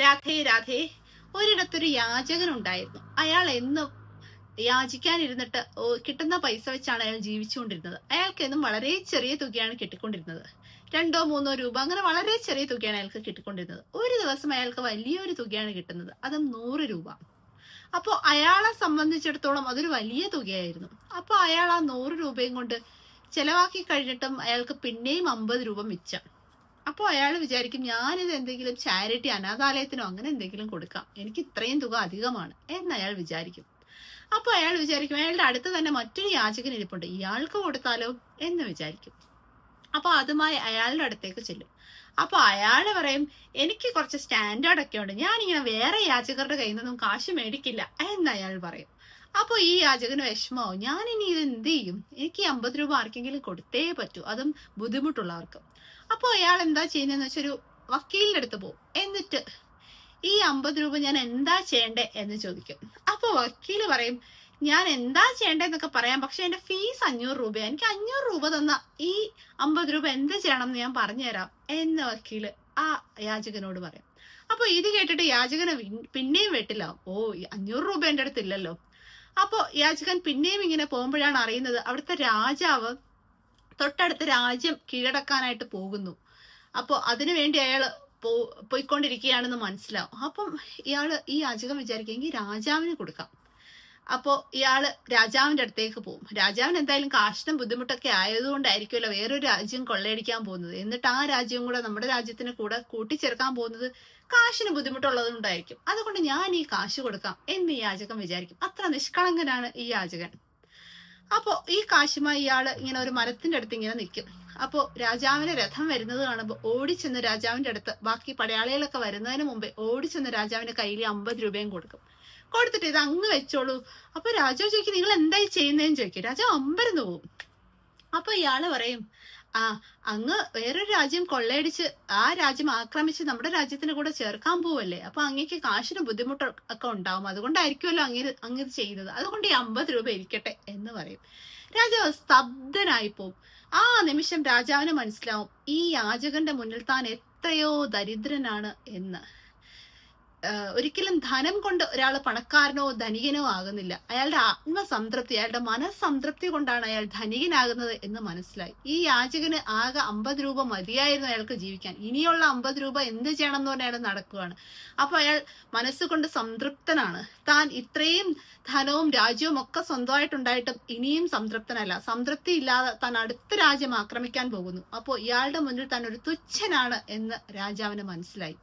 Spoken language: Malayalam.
രാധേ രാധേ. ഒരിടത്തൊരു യാചകൻ ഉണ്ടായിരുന്നു അയാൾ എന്നും യാചിക്കാനിരുന്നിട്ട് കിട്ടുന്ന പൈസ വെച്ചാണ് അയാൾ ജീവിച്ചുകൊണ്ടിരുന്നത്. അയാൾക്ക് എന്നും വളരെ ചെറിയ തുകയാണ് കിട്ടിക്കൊണ്ടിരുന്നത്. രണ്ടോ മൂന്നോ രൂപ അങ്ങനെ വളരെ ചെറിയ തുകയാണ് അയാൾക്ക് കിട്ടിക്കൊണ്ടിരുന്നത്. ഒരു ദിവസം അയാൾക്ക് വലിയൊരു തുകയാണ് കിട്ടുന്നത്. അതും നൂറ് രൂപ. അപ്പോൾ അയാളെ സംബന്ധിച്ചിടത്തോളം അതൊരു വലിയ തുകയായിരുന്നു. അപ്പോൾ അയാൾ ആ നൂറ് രൂപയും കൊണ്ട് ചെലവാക്കി കഴിഞ്ഞിട്ടും അയാൾക്ക് പിന്നെയും അമ്പത് രൂപ മിച്ചം. അപ്പോൾ അയാൾ വിചാരിക്കും ഞാനിത് എന്തെങ്കിലും ചാരിറ്റി അനാഥാലയത്തിനോ അങ്ങനെ എന്തെങ്കിലും കൊടുക്കാം. എനിക്ക് ഇത്രയും തുക അധികമാണ്. എന്ന് അയാൾ വിചാരിക്കും. അപ്പോൾ അയാൾ വിചാരിക്കും അയാളുടെ അടുത്ത് തന്നെ മറ്റൊരു യാചകൻ ഇരിപ്പുണ്ട്. ഇയാൾക്ക് കൊടുത്താലോ? എന്ന് വിചാരിക്കും. അപ്പോൾ അതുമായി അയാളുടെ അടുത്തേക്ക് ചെല്ലും. അപ്പോൾ അയാൾ പറയും എനിക്ക് കുറച്ച് സ്റ്റാൻഡേർഡ് ഒക്കെ ഉണ്ട്. ഞാനിങ്ങനെ വേറെ യാചകരുടെ കയ്യിൽ നിന്നും കാശ് മേടിക്കില്ല. എന്ന് അയാൾ പറയും. അപ്പോൾ ഈ യാചകന് ഞാൻ ഇനി ഇത് എന്ത് ചെയ്യും? എനിക്ക് അമ്പത് രൂപ ആർക്കെങ്കിലും കൊടുത്തേ പറ്റൂ. അതും ബുദ്ധിമുട്ടുള്ളവർക്ക്. അപ്പോൾ അയാൾ എന്താ ചെയ്യുന്നതെന്ന് വെച്ചാൽ ഒരു വക്കീലിന്റെ അടുത്ത് പോകും എന്നിട്ട് ഈ അമ്പത് രൂപ ഞാൻ എന്താ ചെയ്യണ്ടേ എന്ന് ചോദിക്കും. അപ്പോൾ വക്കീൽ പറയും ഞാൻ എന്താ ചെയ്യണ്ടേന്നൊക്കെ പറയാം. പക്ഷെ എന്റെ ഫീസ് അഞ്ഞൂറ് രൂപ എനിക്ക് അഞ്ഞൂറ് രൂപ തന്ന ഈ അമ്പത് രൂപ എന്ത് ചെയ്യണം എന്ന് ഞാൻ പറഞ്ഞുതരാം. എന്ന് വക്കീൽ ആ യാചകനോട് പറയും. അപ്പൊ ഇത് കേട്ടിട്ട് യാചകന് പിന്നെയും വെട്ടില്ല. ഓ അഞ്ഞൂറ് രൂപ എന്റെ അടുത്ത് ഇല്ലല്ലോ. അപ്പോൾ യാചകൻ പിന്നെയും ഇങ്ങനെ പോകുമ്പോഴാണ് അറിയുന്നത് അവിടുത്തെ രാജാവ് തൊട്ടടുത്ത രാജ്യം കീഴടക്കാനായിട്ട് പോകുന്നു. അപ്പോൾ അതിനുവേണ്ടി അയാൾ പോ പോയിക്കൊണ്ടിരിക്കുകയാണെന്ന് മനസ്സിലാവും. അപ്പം ഇയാൾ ഈ യാചകം വിചാരിക്കുമെങ്കിൽ രാജാവിന് കൊടുക്കാം. അപ്പോൾ ഇയാൾ രാജാവിന്റെ അടുത്തേക്ക് പോകും. രാജാവിന് എന്തായാലും കാഷ്ടം ബുദ്ധിമുട്ടൊക്കെ ആയതുകൊണ്ടായിരിക്കുമല്ലോ വേറൊരു രാജ്യം കൊള്ളയടിക്കാൻ പോകുന്നത്. എന്നിട്ട് ആ രാജ്യം കൂടെ നമ്മുടെ രാജ്യത്തിന് കൂടെ കൂട്ടിച്ചേർക്കാൻ പോകുന്നത് കാശിന് ബുദ്ധിമുട്ടുള്ളത് കൊണ്ടായിരിക്കും. അതുകൊണ്ട് ഞാൻ ഈ കാശ് കൊടുക്കാം എന്ന് ഈ യാചകൻ വിചാരിക്കും. അത്ര നിഷ്കളങ്കനാണ് ഈ യാചകൻ അപ്പോ ഈ കാശുമായി ഇയാൾ ഇങ്ങനെ ഒരു മരത്തിന്റെ അടുത്ത് ഇങ്ങനെ നിൽക്കും. അപ്പോ രാജാവിന് രഥം വരുന്നത് കാണുമ്പോൾ ഓടിച്ചെന്ന് രാജാവിന്റെ അടുത്ത് ബാക്കി പടയാളികളൊക്കെ വരുന്നതിന് മുമ്പേ ഓടിച്ചെന്ന് രാജാവിന്റെ കയ്യിൽ അമ്പത് രൂപയും കൊടുക്കും. കൊടുത്തിട്ട് ഇത് അങ്ങ് വെച്ചോളൂ. അപ്പൊ രാജാവ് ചോദിക്കും നിങ്ങൾ എന്തായി ചെയ്യുന്നതെന്ന് ചോദിക്കും. രാജാവ് അമ്പരന്ന് പോവും. അപ്പൊ ഇയാൾ പറയും ആ അങ്ങ് വേറൊരു രാജ്യം കൊള്ളയടിച്ച് ആ രാജ്യം ആക്രമിച്ച് നമ്മുടെ രാജ്യത്തിന് കൂടെ ചേർക്കാൻ പോവല്ലേ? അപ്പൊ അങ്ങേക്ക് കാശിന് ബുദ്ധിമുട്ട് ഒക്കെ ഉണ്ടാവും. അതുകൊണ്ടായിരിക്കുമല്ലോ അങ്ങ് അങ്ങ് ചെയ്യുന്നത്. അതുകൊണ്ട് ഈ അമ്പത് രൂപ ഇരിക്കട്ടെ എന്ന് പറയും. രാജാവ് സ്തബ്ധനായി പോവും. ആ നിമിഷം രാജാവിന് മനസ്സിലാവും ഈ യാചകന്റെ മുന്നിൽ താൻ എത്രയോ ദരിദ്രനാണ് എന്ന്. ഒരിക്കലും ധനം കൊണ്ട് ഒരാൾ പണക്കാരനോ ധനികനോ ആകുന്നില്ല. അയാളുടെ ആത്മസംതൃപ്തി അയാളുടെ മനസ്സംതൃപ്തി കൊണ്ടാണ് അയാൾ ധനികനാകുന്നത് എന്ന് മനസ്സിലായി. ഈ യാചകന് ആകെ അമ്പത് രൂപ മതിയായിരുന്നു അയാൾക്ക് ജീവിക്കാൻ. ഇനിയുള്ള അമ്പത് രൂപ എന്ത് ചെയ്യണം എന്ന് പറഞ്ഞാൽ നടക്കുകയാണ് അപ്പൊ അയാൾ മനസ്സുകൊണ്ട് സംതൃപ്തനാണ്. താൻ ഇത്രയും ധനവും രാജ്യവും ഒക്കെ സ്വന്തമായിട്ടുണ്ടായിട്ടും ഇനിയും സംതൃപ്തനല്ല. സംതൃപ്തി ഇല്ലാതെ താൻ അടുത്ത രാജ്യം ആക്രമിക്കാൻ പോകുന്നു. അപ്പോൾ ഇയാളുടെ മുന്നിൽ താൻ ഒരു തുച്ഛനാണ് എന്ന് രാജാവിന് മനസ്സിലായി.